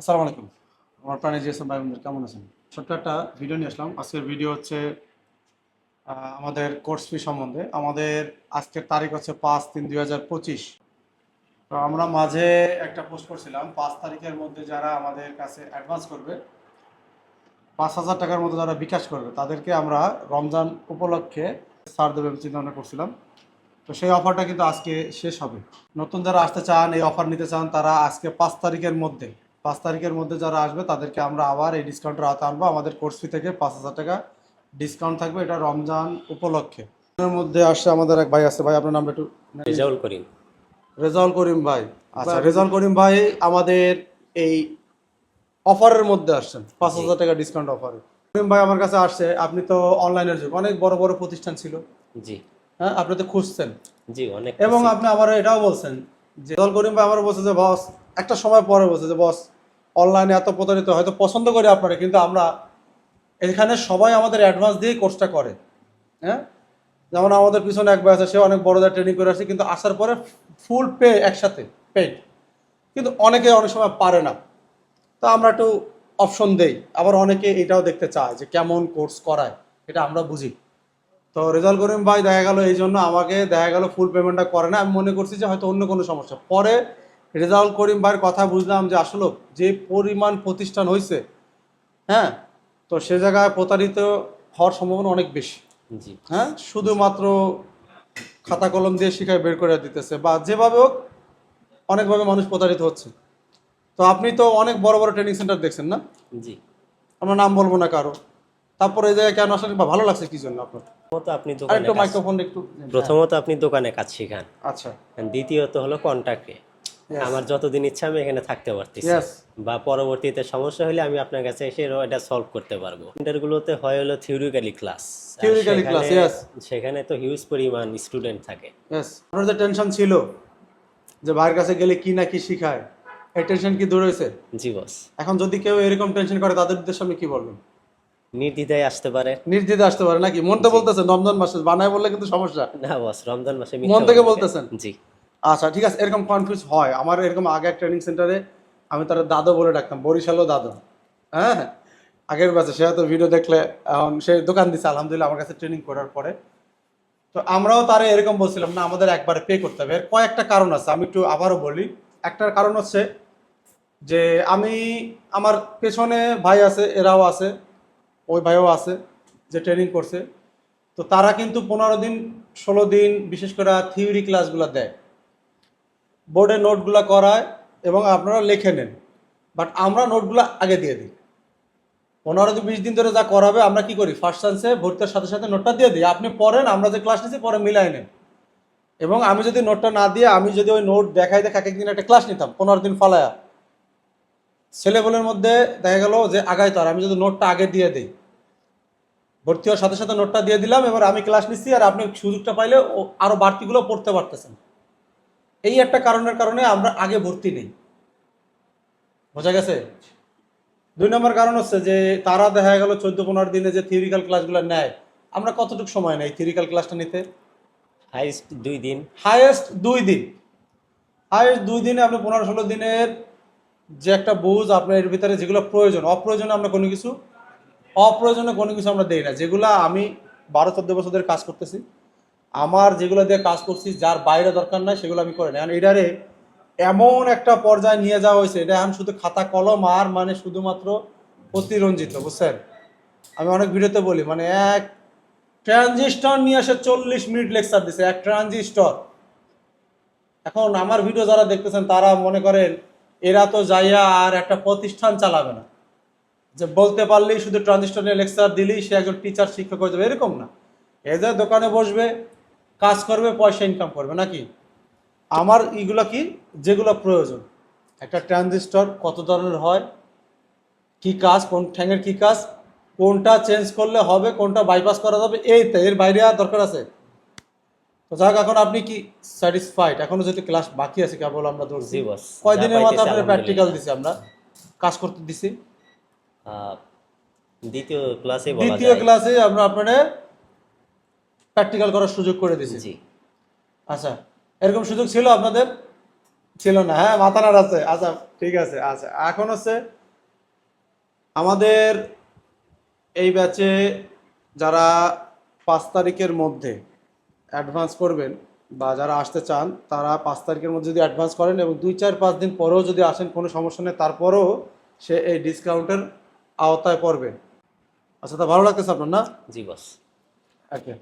আসসালামু আলাইকুম। আমার প্রাণী জিএসএম ভাই বোনদের কেমন আছেন? ছোট্ট একটা ভিডিও নিয়ে আসলাম। আজকের ভিডিও হচ্ছে আমাদের কোর্স ফি সম্বন্ধে। আমাদের আজকের তারিখ হচ্ছে পাঁচ তিন দুই হাজার পঁচিশ। তো আমরা মাঝে একটা পোস্ট করছিলাম, পাঁচ তারিখের মধ্যে যারা আমাদের কাছে অ্যাডভান্স করবে, পাঁচ হাজার টাকার মতো যারা বিকাশ করবে, তাদেরকে আমরা রমজান উপলক্ষে ছাড় দেবে চিন্তা ভাবনা করছিলাম। তো সেই অফারটা কিন্তু আজকে শেষ হবে। নতুন যারা আসতে চান, এই অফার নিতে চান, তারা আজকে পাঁচ তারিখের মধ্যে পাঁচ তারিখের মধ্যে যারা আসবে তাদেরকে আমরা আবার এই ডিসকাউন্টের আওতা আনব। আমাদের কোর্স ফি থেকে পাঁচ হাজার টাকা ডিসকাউন্ট থাকবে। এটা রমজান উপলক্ষে। এর মধ্যে আসছে আমাদের এক ভাই আছে। ভাই আপনার নামটা একটু রেজাউল করিম। রেজাউল করিম ভাই। আচ্ছা রেজাউল করিম ভাই আমাদের এই অফারের মধ্যে আসছেন। পাঁচ হাজার টাকা ডিসকাউন্ট অফারে করিম ভাই আমার কাছে আসছে। আপনি তো অনলাইনের যুগ। অনেক বড় বড় প্রতিষ্ঠান ছিল। জি। হ্যাঁ আপনি তো খুঁজছেন। জি অনেক এবং আপনি আবার এটাও বলছেন যে দল করিম ভাই আমার বলছে যে বস একটা সময় পরে বলছে যে, বস অনলাইনে এত প্রতারিত, হয়তো পছন্দ করি আপনারা, কিন্তু আমরা এখানে সবাই আমাদের অ্যাডভান্স দিয়ে কোর্সটা করে। হ্যাঁ? যেমন আমাদের পিছনে এক ভাই আছে, সে অনেক বড়দের ট্রেনিং করে আসছে, কিন্তু আসার পরে ফুল পে একসাথে পেড কিন্তু অনেকে অনেক সময় পারে না। তো আমরা একটু অপশন দেই। আবার অনেকে এটাও দেখতে চায় যে, কেমন কোর্স করায়, এটা আমরা বুঝি। তো রেজাল্ট করিম ভাই দেখা গেল এই জন্য আমাকে, দেখা গেল ফুল পেমেন্টটা করে না। আমি মনে করছি যে হয়তো অন্য কোনো সমস্যা। পরে রেজাল্ট করিম ভাইয়ের কথা বুঝলাম যে আসলে যে পরিমাণ প্রতিষ্ঠান হয়েছে হ্যাঁ তো সে জায়গায় প্রতারিত হওয়ার সম্ভাবনা অনেক বেশি। জি। হ্যাঁ শুধুমাত্র খাতা কলম দিয়ে শিখায় বের করে দিতেছে বা যেভাবে হোক অনেকভাবে মানুষ প্রতারিত হচ্ছে। তো আপনি তো অনেক বড় বড় ট্রেনিং সেন্টার দেখছেন না? জি। আমরা নাম বলব না কারও। তারপরে এই জায়গায় কেন আসলে বা ভালো লাগছে কি জন্য আপনার? প্রথমত আপনি দোকানে একটু কাজ- মাইক্রোফোন একটু প্রথমত আপনি দোকানে কাজ শেখান। আচ্ছা। দ্বিতীয়ত হলো কন্ট্যাক্টে. আমার যতদিন ইচ্ছা আমি এখানে থাকতে পারতেছি। বা পরবর্তীতে সমস্যা হলে আমি আপনার কাছে এসে এটা সলভ করতে পারব। সেন্টারগুলোতে হয় হলো theoretically class Theoretically class, yes. সেখানে তো হিউজ পরিমাণ স্টুডেন্ট থাকে। ইয়েস আপনার যে টেনশন ছিল যে ভাইয়ের কাছে গেলে কি না কি শিখায় এই টেনশন কি দূর হয়েছে? জি বস এখন যদি কেউ এরকম টেনশন করে তাদের উদ্দেশ্যে আপনি কি বলবেন? নির্দ্বিধায় আসতে পারে। নির্দ্বিধা আসতে পারে নাকি? মন তো বলতেছেন রমজান মাসে বানায় বললে কিন্তু সমস্যা। না বস রমজান মাসে মন থেকে বলতেছেন? জি। আচ্ছা ঠিক আছে, এরকম কনফিউজ হয়। আমার এরকম আগে এক ট্রেনিং সেন্টারে আমি তার দাদু বলে ডাকতাম, বরিশালও দাদু। হ্যাঁ? আগের ব্যাচে সে হয়তো ভিডিও দেখলে, এখন সে দোকান দিচ্ছে আলহামদুলিল্লাহ আমার কাছে ট্রেনিং করার পরে। তো আমরাও তারে এরকম বলছিলাম, না, আমাদের একবারে পে করতে হবে। এর কয়েকটা কারণ আছে, আমি একটু আবারও বলি। একটার কারণ হচ্ছে যে, আমি, আমার পেছনে ভাই আছে, এরাও আছে, ওই ভাইও আছে, যে ট্রেনিং করছে। তো তারা কিন্তু পনেরো দিন, ষোলো দিন বিশেষ করে থিওরি ক্লাসগুলো দেয়। বোর্ডে নোটগুলো করায় এবং আপনারা লিখে নেন। বাট আমরা নোটগুলো আগে দিয়ে দিই। পনেরো দিন বিশ দিন ধরে যা করাবে, আমরা কি করি? ফার্স্ট চান্সে ভর্তির সাথে সাথে নোটটা দিয়ে দিই। আপনি পড়েন, আমরা যে ক্লাস নিচ্ছি পরে মিলাই নেন। এবং আমি যদি নোটটা না দিয়ে, আমি যদি ওই নোট দেখাই দেখ এক একদিন একটা ক্লাস নিতাম, পনেরো দিন ফালায়া। ছেলেগুলোর মধ্যে দেখা গেল যে আগাই তার আমি যদি নোটটা আগে দিয়ে দিই। ভর্তি হওয়ার সাথে সাথে নোটটা দিয়ে দিলাম, এবার আমি ক্লাস নিচ্ছি আর আপনি সুযোগটা পাইলে ও- আরও বাড়তিগুলো পড়তে পারতেছেন। এই একটা কারণের কারণে আমরা আগে ভর্তি নেই। বোঝা গেছে? দুই নম্বর কারণ হচ্ছে যে তারা দেখা গেল চোদ্দ পনেরো দিনে যে থিওরিক্যাল ক্লাসগুলো নেয় আমরা কতটুকু সময় নেই থিওরিক্যাল ক্লাসটা নিতে? হাইস্ট দুই দিন। হাইয়েস্ট দুই দিন। হাইয়েস্ট দুই দিনে আপনি পনেরো ষোলো দিনের যে একটা বুঝ আপনার এর ভিতরে যেগুলো প্রয়োজন অপ্রয়োজনে আমরা কোনো কিছু অপ্রয়োজনে কোনো কিছু আমরা দেই না। যেগুলো আমি বারো চোদ্দ বছর ধরে কাজ করতেছি। আমার যেগুলো দিয়ে কাজ করছি, যার বাইরে দরকার নাই, সেগুলো আমি করে না এটারে এমন একটা পর্যায়ে নিয়ে যাওয়া হয়েছে, এটা এখন শুধু খাতা কলম আর মানে শুধুমাত্র অতিরঞ্জিত, বুঝছেন? আমি অনেক ভিডিওতে বলি মানে এক ট্রানজিস্টর নিয়ে এসে চল্লিশ মিনিট লেকচার দিছে, এক ট্রানজিস্টর। এখন আমার ভিডিও যারা দেখতেছেন, তারা মনে করেন, এরা তো যাইয়া আর একটা প্রতিষ্ঠান চালাবে না। যে বলতে পারলেই শুধু ট্রানজিস্টর নিয়ে লেকচার দিলেই সে একজন টিচার, শিক্ষক হয়ে যাবে, এরকম না। এ যে দোকানে বসবে কাজ করবে পয়সা ইনকাম করবে নাকি? আমার ইগুলো কি? যেগুলো প্রয়োজন। একটা ট্রানজিস্টর কত ধরনের হয়? কি কাজ? কোন ঠ্যাঙের কি কাজ? কোনটা চেঞ্জ করলে হবে? কোনটা বাইপাস করা যাবে? এই তো এর বাইরে আর দরকার আছে। তো যাক এখন আপনি কি স্যাটিসফাইড এখনও যদি ক্লাস বাকি আছে কেবল আমরা ধরছি। কয়দিনের পাইতেছি আপনার প্র্যাকটিক্যাল দিছি আমরা? কাজ করতে দিছি। দ্বিতীয় ক্লাসে দ্বিতীয় ক্লাসে আমরা আপনার প্র্যাকটিক্যাল করার সুযোগ করে দিছি। জি। আচ্ছা এরকম সুযোগ ছিল আপনাদের? ছিল না। হ্যাঁ মাথা নাড় আছে। আচ্ছা ঠিক আছে আচ্ছা। এখন হচ্ছে আমাদের এই ব্যাচে যারা পাঁচ তারিখের মধ্যে অ্যাডভান্স করবেন বা যারা আসতে চান তারা পাঁচ তারিখের মধ্যে যদি অ্যাডভান্স করেন এবং দুই চার পাঁচ দিন পরেও যদি আসেন কোনো সমস্যা নেই। তারপরেও সে এই ডিসকাউন্টের আওতায় পড়বে। আচ্ছা তা ভালো লাগতেছে আপনার না? জি বস ওকে